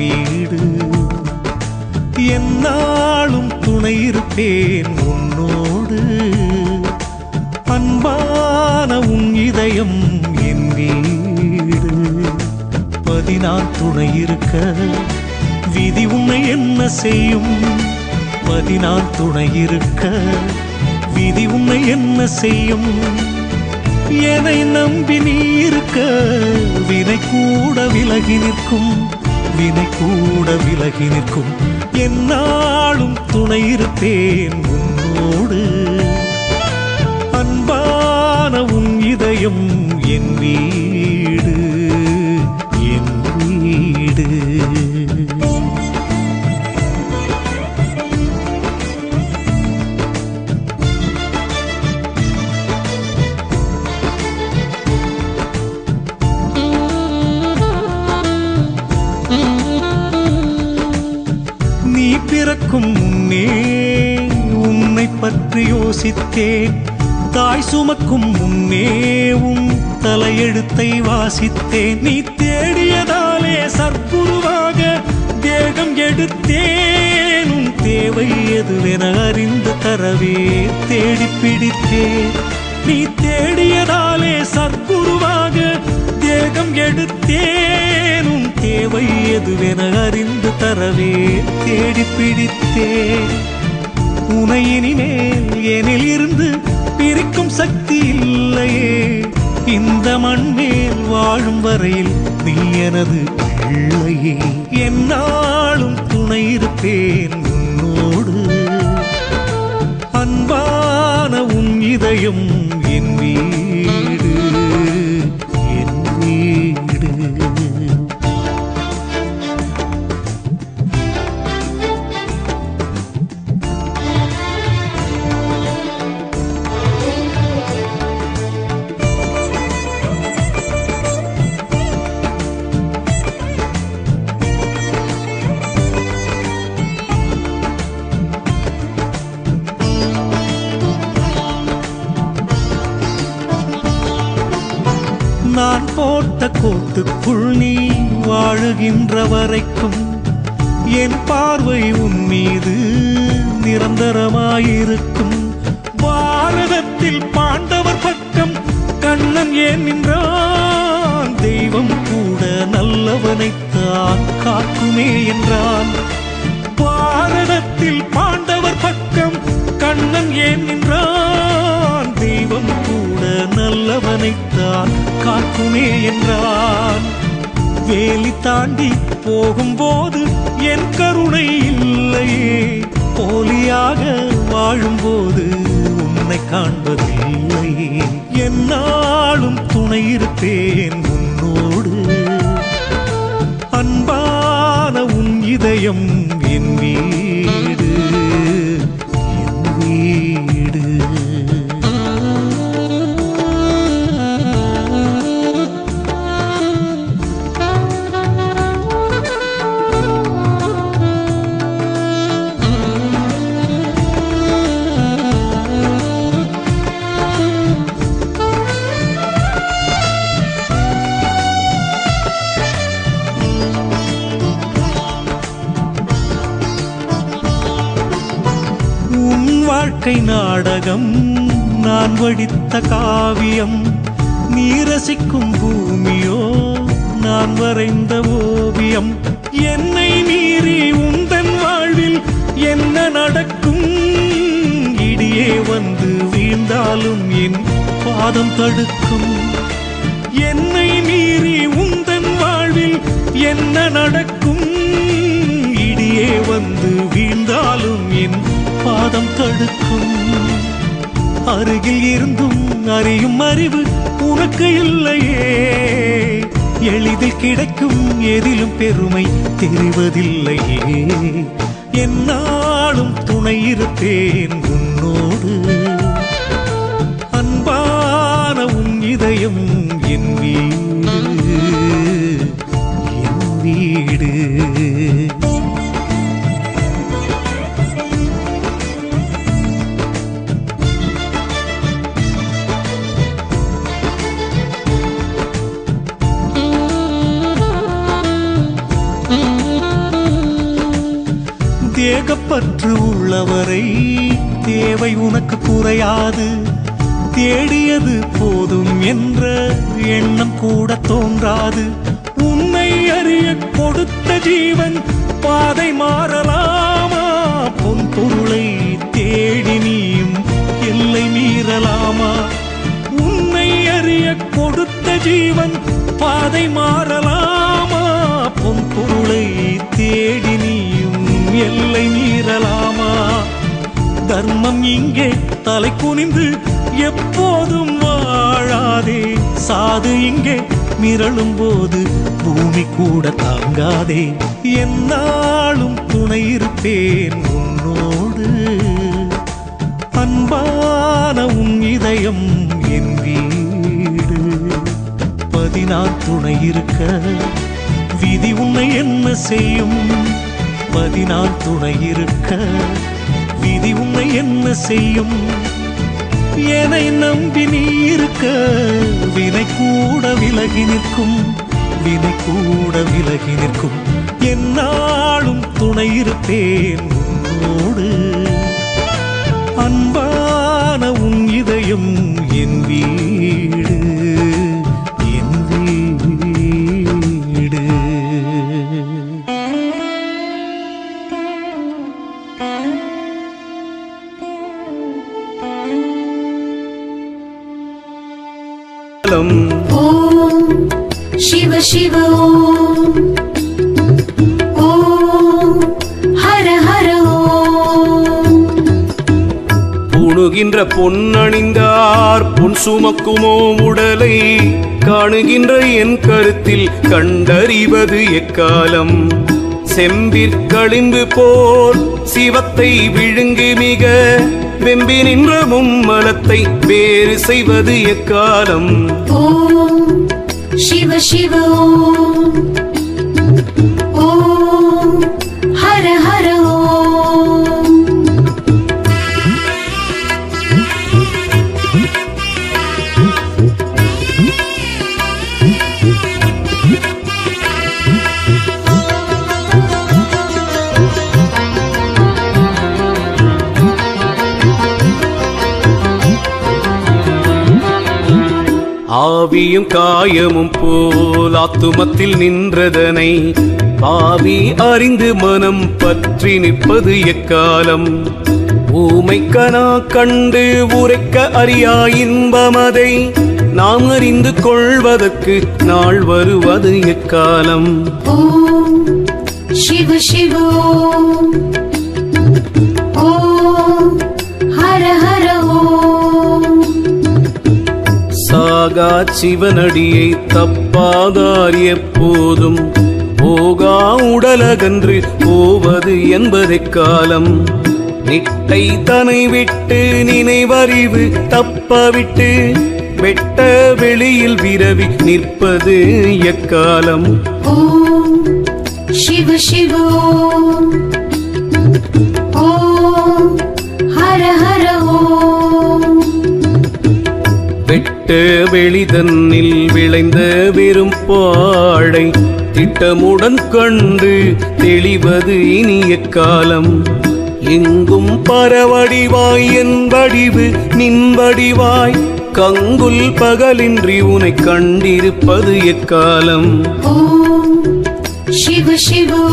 வீடு என்னாலும் துணை இருப்பேன் உன்னோடு. அன்பான உன் இதயம் என் வீடு. பதினான் துணை இருக்க விதி உன்னை என்ன செய்யும்? பதினான் துணை இருக்க விதி உன்னை என்ன செய்யும்? என்னை நம்பி நீ இருக்க வினை கூட விலகி நிற்கும். வினை கூட விலகி நிற்கும். என்னாலும் துணை இருப்பேன் உன்னோடு. அன்பான உன் இதயம் என் வீடு என் வீடு. பிறக்கும் முன்னே உன்னை பற்றி யோசித்தேன். தாய் சுமக்கும் முன்னேவும் தலையெழுத்தை வாசித்தேன். நீ தேடியதாலே சற்புருவாக தேகம் எடுத்தேன். உன் தேவை எதுவென அறிந்து தரவே தேடி பிடித்தேன். நீ தேடியதாலே ச தேகம் எடுத்தேனும் தேவை எதுவென அறிந்து தரவே தேடி பிடித்தேன். உனை இனிமேல் எனில் இருந்து பிரிக்கும் சக்தி இல்லையே. இந்த மண் வாழும் வரையில் நீ எனது பிள்ளையே. என்னாலும் துணை இருப்பேன். போட்ட நீ வாழுகின்ற வரைக்கும் என் பார்வை உன் மீது நிரந்தரமாயிருக்கும். பாரதத்தில் பாண்டவர் பக்கம் கண்ணன் ஏன் நின்றான்? தெய்வம் கூட நல்லவனைத்தான் காக்குமே என்றான். பாரதத்தில் பாண்டவர் பக்கம் கண்ணன் ஏன் நின்றான்? தெய்வம் கூட நல்லவனைத்தான் காக்குமே என்றான். வேலி தாண்டி போகும்போது என் கருணை இல்லையே. போலியாக வாழும்போது உன்னை காண்பதில்லையே. என்னாலும் துணை இருப்பேன் உன்னோடு. அன்பான உன் இதயம் என் வீடு நாடகம் நான் வடித்த காவியம் நீ ரசிக்கும் பூமியோ நான் வரைந்த ஓவியம். என்னை மீறி உந்தன் வாழ்வில் என்ன நடக்கும்? இடியே வந்து வீழ்ந்தாலும் என் பாதம் தடுக்கும். என்னை மீறி உந்தன் வாழ்வில் என்ன நடக்கும்? இடியே வந்து வீழ்ந்தாலும் என் பாதம் தடுக்கும். அருகில் இருந்தும் அறியும் அறிவு உனக்கு இல்லையே. எளிதில் கிடைக்கும் எதிலும் பெருமை தெரிவதில்லையே. என்னாலும் துணை இருப்பேன் உன்னோடு. அன்பான உன் இதயம் என் பற்று உள்ளவரை தேவை உனக்கு குறையாது. தேடியது போதும் என்ற எண்ணம் கூட தோன்றாது. உன்னை அறிய கொடுத்த ஜீவன் பாதை மாறலாமா? பொன் பொருளை தேடி நீயும் எல்லை மீறலாமா? உன்னை அறிய கொடுத்த ஜீவன் பாதை மாறலாமா? பொன் பொருளை தேடி எல்லை மீறலாமா? தர்மம் இங்கே தலை குனிந்து எப்போதும் வாழாதே. சாது இங்கே மிரளும் போது பூமி கூட தாங்காதே. என்னாலும் துணை இருப்பேன் உன்னோடு. அன்பான உன் இதயம் என் வீடு. பதினான் துணை இருக்க விதி உன்னை என்ன செய்யும்? பதினாறு துணை இருக்க. விதி உன்னை என்ன செய்யும்? என்னை நம்பி நீ இருக்க? வினை கூட விலகி நிற்கும். வினை கூட விலகி நிற்கும். என்னாலும் துணை இருப்பேன் உன்னோடு. அன்பான உன் இதயம் என் வீடு லம் ॐ शिव शिव ॐ ॐ हर हर ॐ பூணுகின்ற பொன்னணிந்தார் பொன் சுமக்குமோ உடலை காணுகின்ற என் கருத்தில் கண்டறிவது எக்காலம் செம்பிற்களின்பு போல் சிவத்தை விழுங்கி மிக வெம்பி நின்ற மும்மலத்தை வேறு செய்வது எக்காலம்? ஓம் சிவ சிவ. ஆவியும் காயமும் போல் ஆத்துமத்தில் நின்றதனை பாவி அறிந்து மனம் பற்றி நிற்பது எக்காலம்? ஊமைக்கனா கண்டு உரைக்க அறியா இன்பமதை நாம் அறிந்து கொள்வதற்கு நாள் வருவது எக்காலம்? சிவ சிவோ ஹர ஹர போகா சிவனடியை தப்பாதார் எப்போதும். போகா உடலகன்று போவது என்பதை காலம். நிட்டை தனை விட்டு நினைவறிவு தப்பவிட்டு வெட்ட வெளியில் விரவி நிற்பது எக்காலம். ஓம் சிவ சிவோம் திட்ட வெளிதன்னில் விளைந்த விரும்பாடை திட்டமுடன் கண்டு தெளிவது இனிய காலம். எங்கும் பரவடிவாய் என் வடிவு நின் வடிவாய் கங்குல் பகலின்றி உனை கண்டிருப்பது எக்காலம். சிவ சிவோ.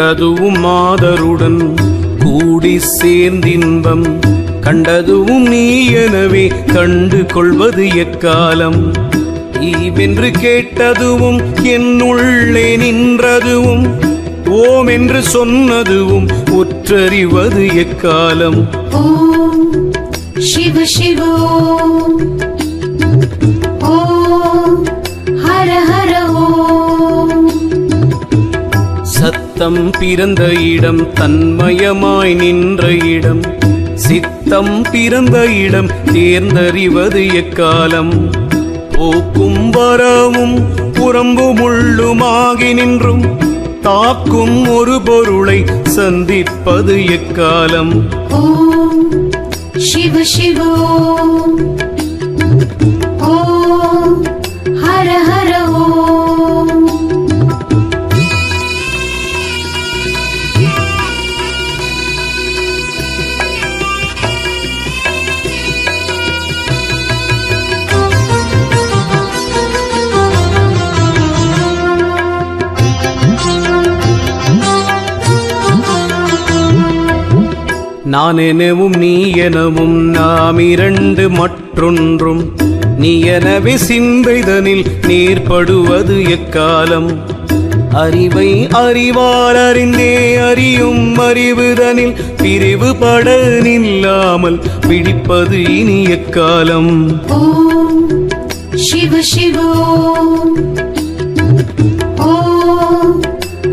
கண்டதுவும் மாதருடன் கூடி சேர்ந்தின்பம். கண்டதுவும் நீ எனவே கண்டு கொள்வது எக்காலம்? ஈவென்று கேட்டதுவும் என்னுள்ளே நின்றதுவும் ஓம் என்று சொன்னதுவும் உற்றறிவது எக்காலம்? ஓம் சிவ சிவோ சித்தம் பிறந்த இடம் தன்மயமாய் நின்ற இடம். சித்தம் பிறந்த இடம் தேர்ந்தறிவது எக்காலம்? போக்கும் வரவும் புறம்பும் உள்ளுமாகி நின்றும். தாக்கும் ஒரு பொருளை சந்திப்பது எக்காலம்? சிவ சிவோ. நான் எனவும் நீ எனவும் நாம் இரண்டு மற்றொன்றும். நீ எனவே சிந்தைதனில் நீர்படுவது எக்காலம். அறிவை அறிவால் அறிந்தே அறியும் அறிவுதனில் பிரிவு பட நில்லாமல் பிடிப்பது இனி எக்காலம். சிவ சிவோ.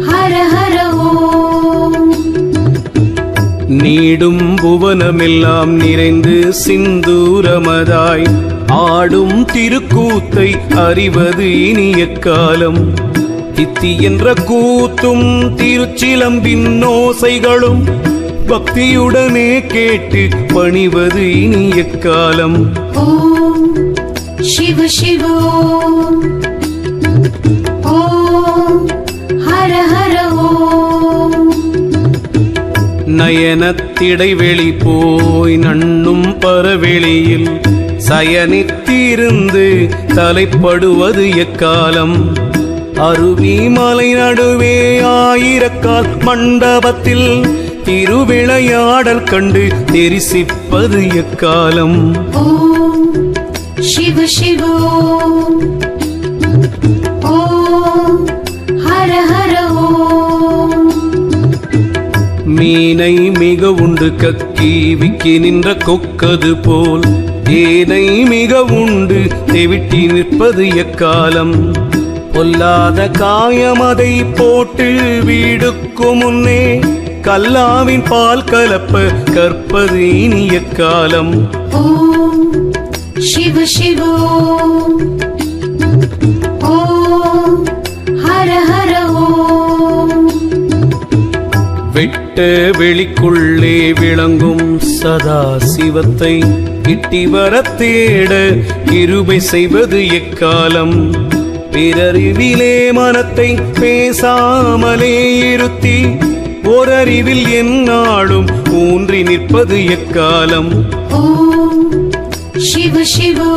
ஹர ஹர நீடும் புவனமெல்லாம் நிறைந்து சிந்தூரமதாய். ஆடும் திருக்கூத்தை அறிவது இனிய காலம். தித்தி என்ற கூத்தும் திருச்சிலம்பின் ஓசைகளும் பக்தியுடனே கேட்டு பணிவது இனிய காலம். சிவ சிவோ. நயனத்திடைவெளி போய் நண்ணும் பரவெளியில் சயனித்திருந்து தலைப்படுவது எக்காலம்? அருவி மலை நடுவே ஆயிரக்கால் மண்டபத்தில் திருவிளையாடல் கண்டு தெரிசிப்பது எக்காலம்? சிவ சிவோ ஓ மீனை மிக உண்டு கக்கி விக்கி நின்ற கொக்கது போல். ஏனை மிக உண்டு தெவிட்டி நிற்பது எக்காலம். பொல்லாத காயம் அதை போட்டு வீடுக்கு முன்னே கல்லாவின் பால் கலப்ப கற்பது இனிய காலம் சிவ சிவோ. விட்ட வெளிக்குள்ளே விளங்கும் சதா சிவத்தை கிட்டி வர தேட இருமை செய்வது எக்காலம்? பிறறிவிலே மனத்தை பேசாமலே இருத்தி ஓரறிவில் என்னாலும் ஊன்றி நிற்பது எக்காலம்? சிவ சிவோ.